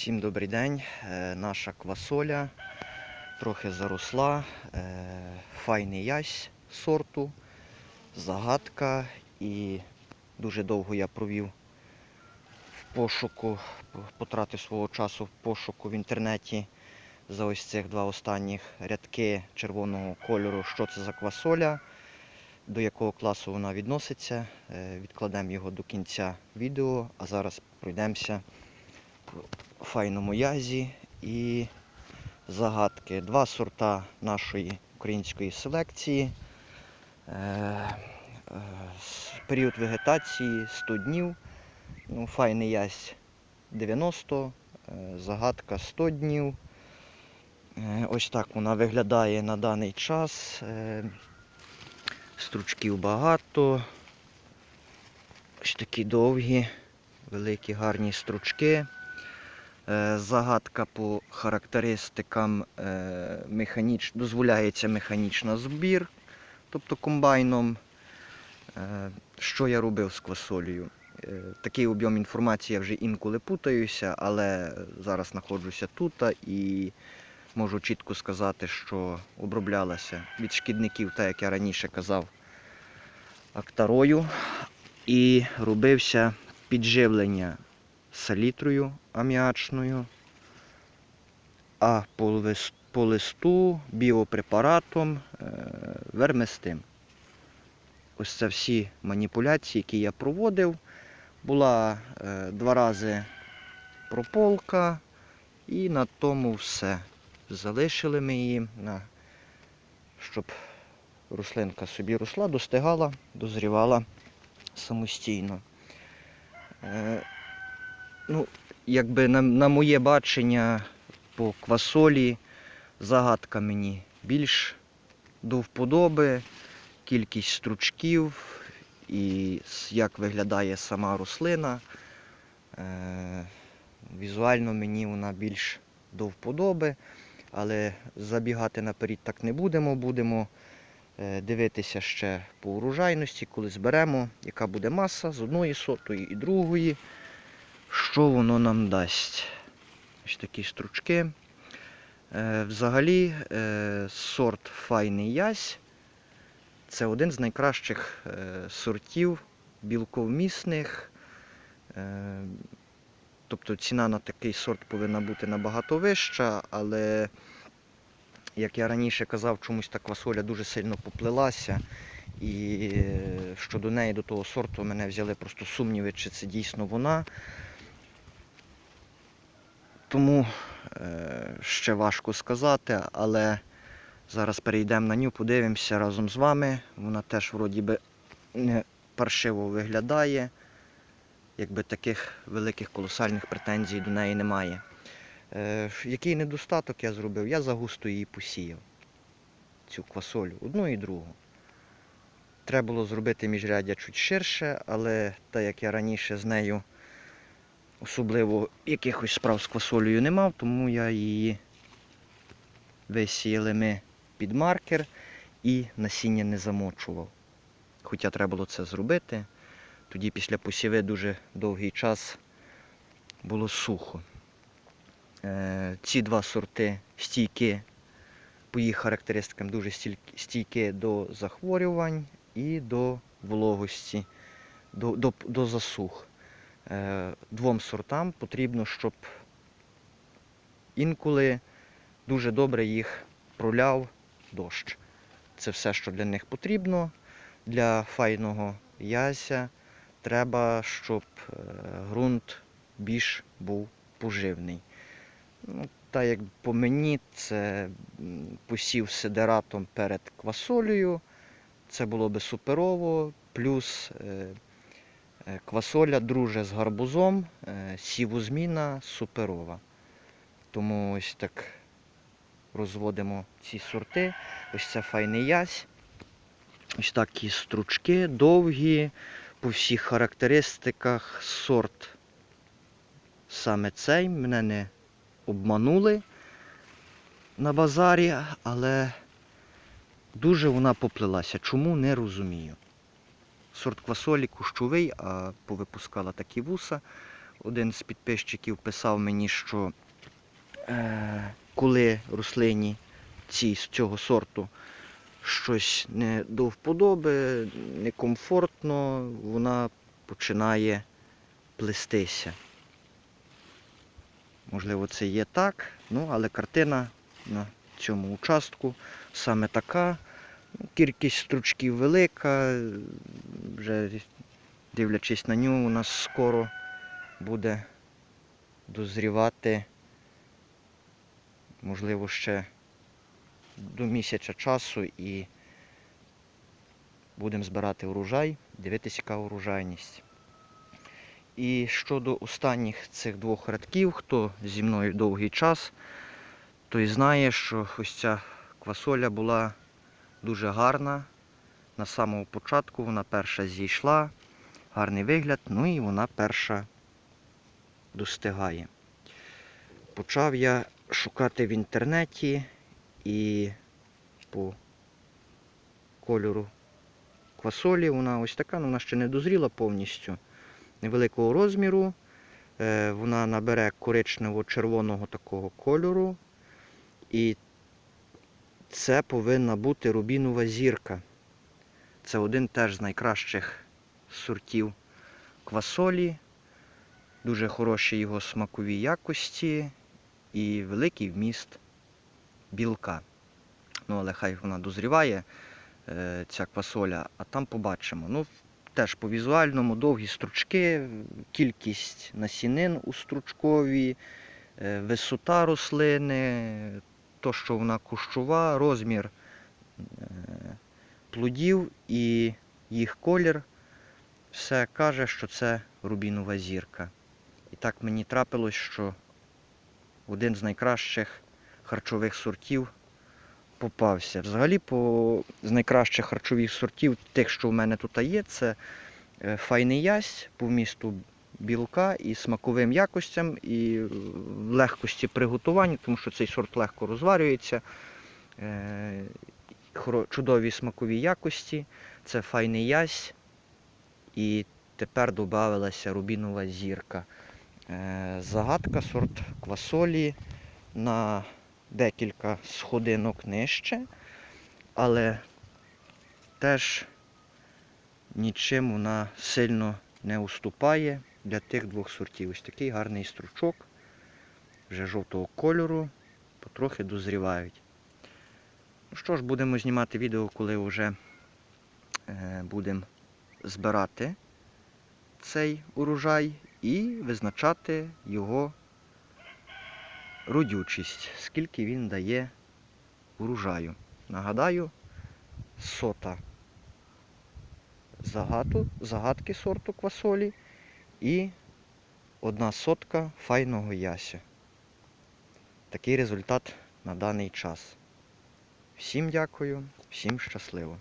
Всім добрий день. Е, Наша квасоля трохи заросла. Е, Файний ясь сорту, загадка. І дуже довго я провів в пошуку, потратив свого часу в пошуку в інтернеті за ось цих два останніх рядки червоного кольору, що це за квасоля, до якого класу вона відноситься. Е, Відкладемо його до кінця відео, а зараз пройдемося файному язі і загадки. Два сорта нашої української селекції. Е, е, Період вегетації 100 днів. Ну, файний язь 90, е, загадка 100 днів. Ось так вона виглядає на даний час. Стручків багато. Ось такі довгі, великі гарні стручки. Е, Загадка по характеристикам е, механіч... дозволяється механічна збір, тобто комбайном. Е, Що я робив з квасолею? Такий об'єм інформації я вже інколи путаюся, але зараз знаходжуся тут і можу чітко сказати, що оброблялася від шкідників, так як я раніше казав, актарою. І робився підживлення салітрою аміачною, а по, листу біопрепаратом е, верместим. Ось це всі маніпуляції, які я проводив. Була е, два рази прополка, і на тому все. Залишили ми її, щоб рослинка собі росла, достигала, дозрівала самостійно. Ну, якби на, на моє бачення по квасолі загадка мені більш до вподоби, кількість стручків і як виглядає сама рослина. Е, візуально мені вона більш до вподоби, але забігати наперед так не будемо. Будемо е, дивитися ще по урожайності, коли зберемо, яка буде маса з одної сотої і другої що воно нам дасть. Ось такі стручки. Е, взагалі, е, сорт файний ясь це один з найкращих е, сортів білковмісних. Тобто ціна на такий сорт повинна бути набагато вища, але, як я раніше казав, чомусь та квасоля дуже сильно поплилася. І щодо неї, до того сорту, мене взяли просто сумніви, чи це дійсно вона. Тому е, ще важко сказати, але зараз перейдемо на ню, подивимося разом з вами. Вона теж вроді би не паршиво виглядає. Якби таких великих колосальних претензій до неї немає. Е, який недостаток я зробив? Я загусто її посіяв. Цю квасолю, одну і другу. Треба було зробити міжряддя чуть ширше, але так як я раніше з нею особливо якихось справ з квасолею не мав, тому я її висіяли ми під маркер і насіння не замочував. Хоча треба було це зробити. Тоді після посіви дуже довгий час було сухо. Е, ці два сорти стійки, по їх характеристикам, дуже стійкі до захворювань і до вологості, до, до, до засух. Е, двом сортам потрібно, щоб інколи дуже добре їх проляв дощ. Це все, що для них потрібно. Для файного яся треба, щоб е, ґрунт більш був поживний. Ну, та як по мені, це посів сидератом перед квасолею. Це було би суперово. Плюс Е, Квасоля друже з гарбузом, е, сівозміна суперова. Тому ось так розводимо ці сорти. Ось це файний ясь. Ось такі стручки довгі, по всіх характеристиках сорт саме цей. Мене не обманули на базарі, але дуже вона поплилася. Чому не розумію. Сорт квасолі кущовий, а повипускала такі вуса. один з підписчиків писав мені, що е, коли рослині ці з цього сорту щось не до вподоби, некомфортно, вона починає плестися. Можливо, це є так, ну, але картина на цьому участку саме така. Кількість стручків велика, вже дивлячись на нього, у нас скоро буде дозрівати, можливо, ще до місяця часу і будемо збирати урожай, дивитися, яка урожайність. І щодо останніх цих двох рядків, хто зі мною довгий час, той знає, що ось ця квасоля була дуже гарна. На самому початку вона перша зійшла, гарний вигляд, ну і вона перша достигає. Почав я шукати в інтернеті і по кольору квасолі вона ось така, ну, вона ще не дозріла повністю. Невеликого розміру. Е, Вона набере коричнево-червоного такого кольору. І це повинна бути рубінова зірка. Це один теж з найкращих сортів квасолі. Дуже хороші його смакові якості і великий вміст білка. Ну, але хай вона дозріває, е, ця квасоля, а там побачимо. Ну, теж по візуальному довгі стручки, кількість насінин у стручкові, е, висота рослини, то, що вона кущова, розмір е, плодів і їх колір, все каже, що це рубінова зірка. І так мені трапилось, що один з найкращих харчових сортів попався. Взагалі, по, з найкращих харчових сортів, тих, що в мене тут є, це е, файний ясь по вмісту білка і смаковим якостям, і е, легкості приготування, тому що цей сорт легко розварюється. Чудові смакові якості. Це файний ясь. І тепер додавалася рубінова зірка. Е, Загадка сорт квасолі на декілька сходинок нижче, але теж нічим вона сильно не уступає для тих двох сортів. Ось такий гарний стручок, вже жовтого кольору, потрохи дозрівають. Що ж, будемо знімати відео, коли вже е, будемо збирати цей урожай і визначати його родючість, скільки він дає урожаю. Нагадаю, сота загату, загадки сорту квасолі і одна сотка файного яся. Такий результат на даний час. Всім дякую, всім щасливо.